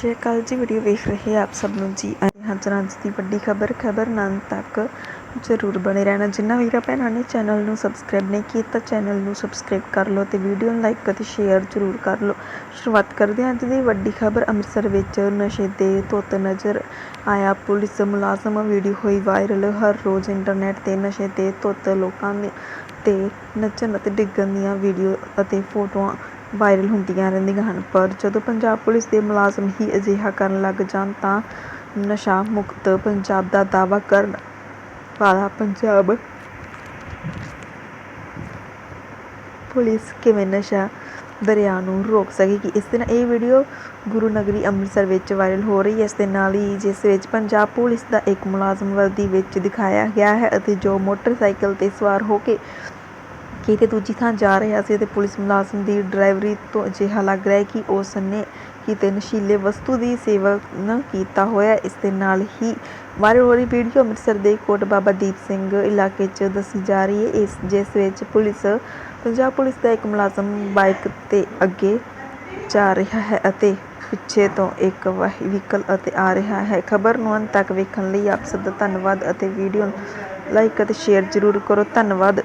ਸ਼੍ਰੀ ਅਕਾਲ ਜੀ ਵੀਡੀਓ ਵੇਖ ਰਹੇ ਆਪ ਸਭ ਨੂੰ ਜੀ। ਆਏ ਹਾਂ ਜਨਾਂ ਦੀ ਵੱਡੀ ਖਬਰ ਖਬਰ ਨਾਲ ਤੱਕ ਜ਼ਰੂਰ ਬਣੇ ਰਹਿਣਾ। ਜਿੰਨਾ ਵੀਰਾਂ ਭੈਣਾਂ ਨੇ ਚੈਨਲ ਨੂੰ ਸਬਸਕ੍ਰਾਈਬ ਨਹੀਂ ਕੀਤਾ ਚੈਨਲ ਨੂੰ ਸਬਸਕ੍ਰਾਈਬ ਕਰ ਲਓ ਤੇ ਵੀਡੀਓ ਨੂੰ ਲਾਈਕ ਅਤੇ ਸ਼ੇਅਰ ਜ਼ਰੂਰ ਕਰ ਲਓ। ਸ਼ੁਰੂਆਤ ਕਰਦੇ ਹਾਂ ਅੱਜ ਦੀ ਵੱਡੀ ਖਬਰ। ਅੰਮ੍ਰਿਤਸਰ ਵਿੱਚ ਨਸ਼ੇ ਦੇ ਧੁੱਤ ਨਜ਼ਰ ਆਇਆ। ਪੁਲਿਸ ਮੁਲਾਜ਼ਮ ਵੀਡੀਓ ਹੋਈ ਵਾਇਰਲ ਹਰ ਰੋਜ਼ ਇੰਟਰਨੈਟ ਤੇ ਨਸ਼ੇ ਦੇ ਧੁੱਤ ਲੋਕਾਂ ਨੇ ਤੇ ਨੱਚਣ ਅਤੇ ਡਿੱਗਣ ਦੀਆਂ ਵੀਡੀਓ ਅਤੇ ਫੋਟੋਆਂ ਵਾਇਰਲ ਹੁੰਦੀਆਂ ਰਹਿੰਦੀਆਂ ਹਨ। ਪਰ ਜਦੋਂ ਪੰਜਾਬ ਪੁਲਿਸ ਦੇ ਮੁਲਾਜ਼ਮ ਹੀ ਅਜਿਹਾ ਕਰਨ ਲੱਗ ਜਾਣ ਤਾਂ ਨਸ਼ਾ ਮੁਕਤ ਪੰਜਾਬ ਦਾ ਦਾਅਵਾ ਕਰਨ ਵਾਲਾ ਪੰਜਾਬ ਪੁਲਿਸ ਕਿਵੇਂ ਨਸ਼ਾ ਦਰਿਆ ਨੂੰ ਰੋਕ ਸਕੇਗੀ ਇਸ ਦਿਨ ਇਹ ਵੀਡੀਓ ਗੁਰੂ ਨਗਰੀ ਅੰਮ੍ਰਿਤਸਰ ਵਿੱਚ ਵਾਇਰਲ ਹੋ ਰਹੀ ਹੈ। ਇਸ ਦੇ ਨਾਲ ਹੀ ਜਿਸ ਵਿੱਚ ਪੰਜਾਬ ਪੁਲਿਸ ਦਾ ਇੱਕ ਮੁਲਾਜ਼ਮ ਵਰਦੀ ਵਿੱਚ ਦਿਖਾਇਆ ਗਿਆ ਹੈ ਅਤੇ ਜੋ ਮੋਟਰਸਾਈਕਲ ਤੇ ਸਵਾਰ ਹੋ ਕੇ ਕਿਤੇ ਦੂਜੀ ਥਾਂ ਜਾ ਰਿਹਾ ਸੀ ਅਤੇ ਪੁਲਿਸ ਮੁਲਾਜ਼ਮ ਦੀ ਡਰਾਈਵਰੀ ਤੋਂ ਅਜਿਹਾ ਲੱਗ ਰਿਹਾ ਕਿ ਉਸ ਨੇ ਕਿਤੇ ਨਸ਼ੀਲੇ ਵਸਤੂ ਦੀ ਸੇਵਨ ਕੀਤਾ ਹੋਇਆ ਇਸ ਦੇ ਨਾਲ ਹੀ ਵਾਇਰਲ ਹੋ ਰਹੀ ਵੀਡੀਓ ਅੰਮ੍ਰਿਤਸਰ ਦੇ ਕੋਟ ਬਾਬਾ ਦੀਪ ਸਿੰਘ ਇਲਾਕੇ 'ਚ ਦੱਸੀ ਜਾ ਰਹੀ ਹੈ। ਇਸ, ਜਿਸ ਵਿੱਚ ਪੁਲਿਸ, ਪੰਜਾਬ ਪੁਲਿਸ ਦਾ ਇੱਕ ਮੁਲਾਜ਼ਮ ਬਾਈਕ ਤੇ ਅੱਗੇ ਜਾ ਰਿਹਾ ਹੈ ਅਤੇ ਪਿੱਛੇ ਤੋਂ ਇੱਕ ਵਹੀਕਲ ਅਤੇ ਆ ਰਿਹਾ ਹੈ। ਖਬਰ ਨੂੰ ਅੰਤ ਤੱਕ ਵੇਖਣ ਲਈ ਆਪ ਸਭ ਦਾ ਧੰਨਵਾਦ ਅਤੇ ਵੀਡੀਓ ਨੂੰ ਲਾਈਕ ਅਤੇ ਸ਼ੇਅਰ ਜ਼ਰੂਰ ਕਰੋ। ਧੰਨਵਾਦ।